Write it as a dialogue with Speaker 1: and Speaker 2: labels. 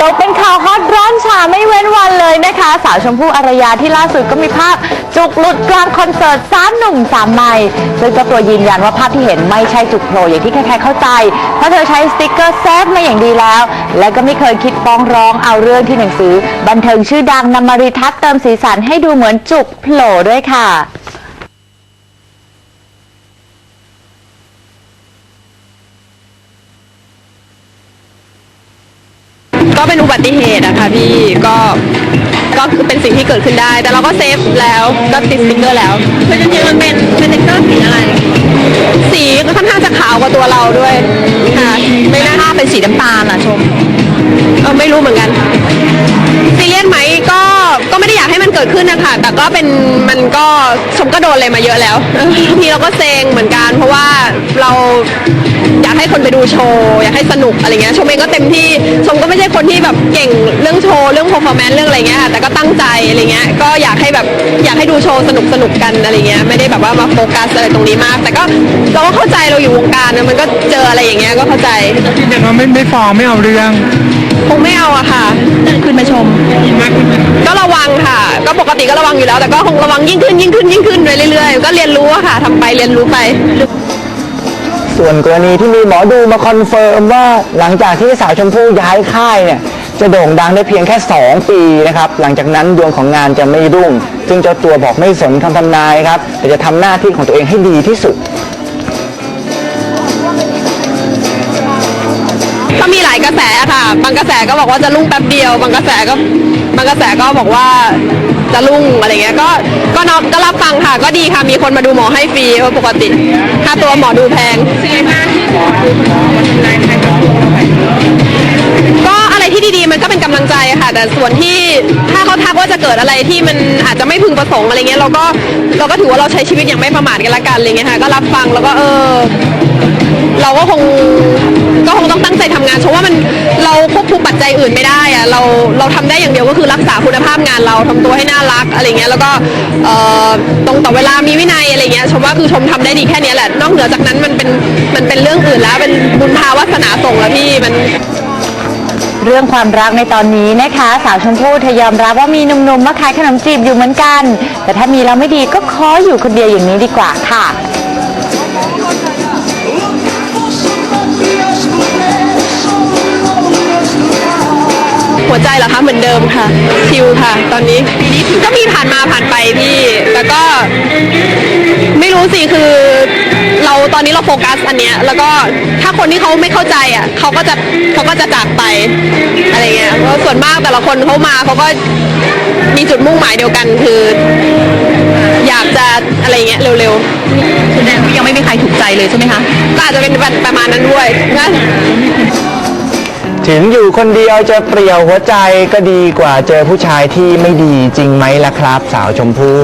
Speaker 1: ตกเป็นข่าวฮอตร้อนฉาไม่เว้นวันเลยนะคะ สาวชมพู่อารยาที่ล่าสุดก็มีภาพจุกหลุดกลางคอนเสิร์ตสามหนุ่มสามไม่ซึ่งเจ้าตัวยืนยันว่าภาพที่เห็นไม่ใช่จุกโผล่อย่างที่ใครๆเข้าใจ เพราะเธอใช้สติกเกอร์เซฟมาอย่างดีแล้ว และก็ไม่เคยคิดฟ้องร้องเอาเรื่องที่หนังสือ บันเทิงชื่อดังนำมารีทัศน์เติมสีสันให้ดูเหมือนจุกโผล่ด้วยค่ะ
Speaker 2: ก็เป็นอุบัติเหตุอะค่ะพี่ก็ก็คือเป็นสิ่งที่เกิดขึ้นได้ แต่เราก็เซฟแล้วก็ติดสติ๊กเกอร์แล้วคือจริงๆมันเป็นเป็นสติ๊กเกอร์สีอะไร สีก็ค่อนข้างจะขาวกว่าตัวเราด้วยค่ะไม่น่าเป็นสีน้ำตาลอะชมเออไม่รู้เหมือนกันซีเรียสไหมก็ก็ไม่ได้อยากให้มันเกิดขึ้นนะคะแต่ก็เป็นมันก็ชมก็โดนอะไรมาเยอะแล้วเออบางทีเราก็เซงเหมือนกัน เพราะว่าเราอยาก ให้คนไปดูโชว์ อยากให้สนุกอะไรเงี้ยชมเองก็เต็มที่ชมก็ไม่ใช่คนที่แบบเก่งเรื่องโชว์เรื่อง performance เรื่องอะไรเงี้ยค่ะแต่ก็ตั้งใจอะไรเงี้ยก็อยากให้แบบอยากให้ดูโชว์สนุกสนุกกันอะไรเงี้ยไม่ได้แบบว่ามาโฟกัสอะไรตรงนี้มาก แต่ก็เราก็เข้าใจเราอยู่วงการนะมันก็เจออะไรอย่างเงี้ยก็เข้าใจ
Speaker 3: ยืนยันว่าไม่ไม่ฟ้องไม่เอาเรื่อง
Speaker 2: คงไม่เอาอะค่ะขึ้นมาชม ก็ระวังค่ะ ก็ปกติก็ระวังอยู่แล้ว แต่ก็คงระวังยิ่งขึ้นยิ่งขึ้นยิ่งขึ้นไปเรื่อยๆ ก็เรียนรู้อะค่ะทำไปเรียนรู้ไป
Speaker 4: ส่วนกรณีที่มีหมอดูมาคอนเฟิร์มว่าหลังจากที่สาวชมพู่ย้ายค่ายเนี่ยจะโด่งดังได้เพียงแค่ 2 ปีนะครับหลังจากนั้นดวงของงานจะไม่รุ่ง ซึ่งเจ้าตัวบอกไม่สนคำทำนายครับแต่จะทำหน้าที่ของตัวเองให้ดีที่สุด
Speaker 2: ก็มีหลายกระแสค่ะ บางกระแสก็บอกว่าจะรุ่งแป๊บเดียว บางกระแสก็บางกระแสก็บอกว่าจะรุ่งอะไรเงี้ย ก็ก็นอกก็รับฟังค่ะ ก็ดีค่ะ มีคนมาดูหมอให้ฟรีเพราะปกติค่าตัวหมอดูแพง ก็อะไรที่ดีๆมันก็ แต่ส่วนที่ถ้าเขาทักว่าจะเกิดอะไรที่มันอาจจะไม่พึงประสงค์อะไรเงี้ยเราก็เราก็ถือว่าเราใช้ชีวิตอย่างไม่ประมาทกันละกันอะไรเงี้ยค่ะก็รับฟังแล้วก็เออ เราก็คงก็คงต้องตั้งใจทำงานเพราะว่ามันเราควบคุมปัจจัยอื่นไม่ได้อะเราเราทำได้อย่างเดียวก็คือรักษาคุณภาพงานเราทำตัวให้น่ารักอะไรเงี้ยแล้วก็เออตรงต่อเวลามีวินัยอะไรเงี้ยชมว่าคือชมทำได้ดีแค่เนี้ยแหละ นอกเหนือจากนั้นมันเป็นมันเป็นเรื่องอื่นแล้วเป็นบุญภาวาสนาส่งแล้วพี่มัน
Speaker 1: เรื่องความรักในตอนนี้นะคะ สาวชมพู่เธอยอมรับว่ามีหนุ่มๆมาขายขนมจีบอยู่เหมือนกัน แต่ถ้ามีแล้วไม่ดีก็ขออยู่คนเดียวอย่างนี้ดีกว่าค่ะ
Speaker 2: หัวใจเหรอคะเหมือนเดิมค่ะ ชิลค่ะ ตอนนี้ก็มีผ่านมาผ่านไปพี่แต่ก็ ไม่รู้สิคือ ตอนนี้เราโฟกัสอันเนี้ยแล้วก็ถ้าคนที่เขาไม่เข้าใจอะเขาก็จะเขาก็จะจากไปอะไรเงี้ยเพราะส่วนมากแต่ละคนเขามาเขาก็มีจุดมุ่งหมายเดียวกันคือ อยากจะอะไรเงี้ยเร็วๆแสดงว่ายังไม่มีใครถูกใจเลยใช่ไหมคะก็อาจจะเป็นประมาณนั้นด้วยนะ
Speaker 4: ถึงอยู่คนเดียวจะเปลี่ยวหัวใจก็ดีกว่าเจอผู้ชายที่ไม่ดีจริงไหมล่ะครับ สาวชมพู่